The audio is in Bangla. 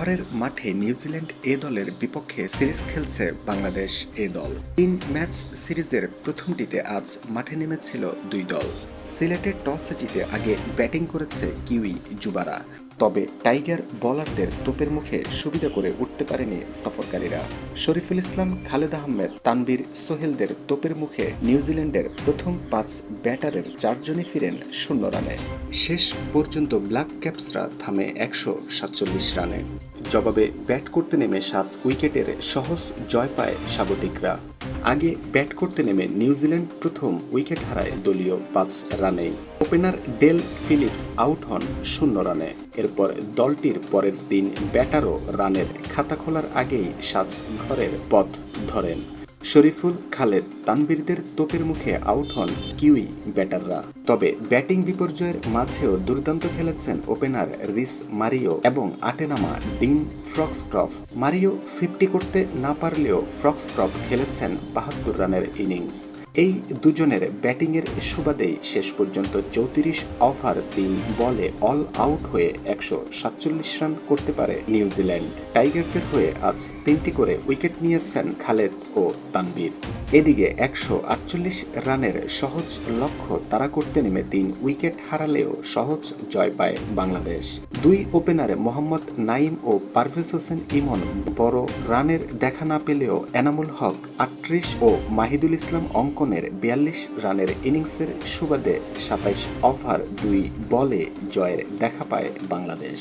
ঘরের মাঠে নিউজিল্যান্ড এ দলের বিপক্ষে সিরিজ খেলছে বাংলাদেশ এ দল। তিন ম্যাচ সিরিজের প্রথমটিতে আজ মাঠে নেমেছিল দুই দল। সিলেটে টস জিতে আগে ব্যাটিং করেছে কিউই যুবারা। তবে টাইগার বলারদের তোপের মুখে সুবিধা করে উঠতে পারেনি সফরকারীরা। শরীফুল ইসলাম, খালেদ আহমেদ তানবীর সোহেলদের তোপের মুখে নিউজিল্যান্ডের প্রথম পাঁচ ব্যাটারের চারজনই ফিরেন শূন্য রানে। শেষ পর্যন্ত ব্ল্যাক ক্যাপসরা থামে একশো সাতচল্লিশ রানে। জবাবে ব্যাট করতে নেমে সাত উইকেটের সহজ জয় পায় স্বাগতিকরা। আগে ব্যাট করতে নেমে নিউজিল্যান্ড প্রথম উইকেট হারায় দলীয় পাঁচ রানে। ওপেনার ডেল ফিলিপস আউট হন শূন্য রানে। এরপর দলটির পরের দিন ব্যাটারও রানের খাতা খোলার আগেই সাজ ঘরের পথ ধরেন। শরীফুল খালেদ তানবীরদের তোপের মুখে আউট হন কিউই ব্যাটাররা। তবে ব্যাটিং বিপর্যয়ের মাঝেও দুর্দান্ত খেলেছেন ওপেনার রিস মারিও এবং আটেনামা ডিন ফ্রক্সক্রফ মারিও ফিফটি করতে না পারলেও ফ্রক্সক্রফ খেলেছেন বাহাত্তর রানের ইনিংস। এই দুজনের ব্যাটিংয়ের সুবাদেই শেষ পর্যন্ত চৌত্রিশ ওভার তিন বলে অল আউট হয়ে একশো সাতচল্লিশ রান করতে পারে নিউজিল্যান্ড টাইগারদের হয়ে আজ তিনটি করে উইকেট নিয়েছেন খালেদ ও তানবীর এদিকে একশো আটচল্লিশ রানের সহজ লক্ষ্য তারা করতে নেমে তিন উইকেট হারালেও সহজ জয় পায় বাংলাদেশ। দুই ওপেনারে মোহাম্মদ নাইম ও পারভেজ হোসেন ইমন বড় রানের দেখা না পেলেও এনামুল হক আটত্রিশ ও মাহিদুল ইসলাম অঙ্কনের বিয়াল্লিশ রানের ইনিংসের সুবাদে সাতাইশ ওভার দুই বলে জয়ের দেখা পায় বাংলাদেশ।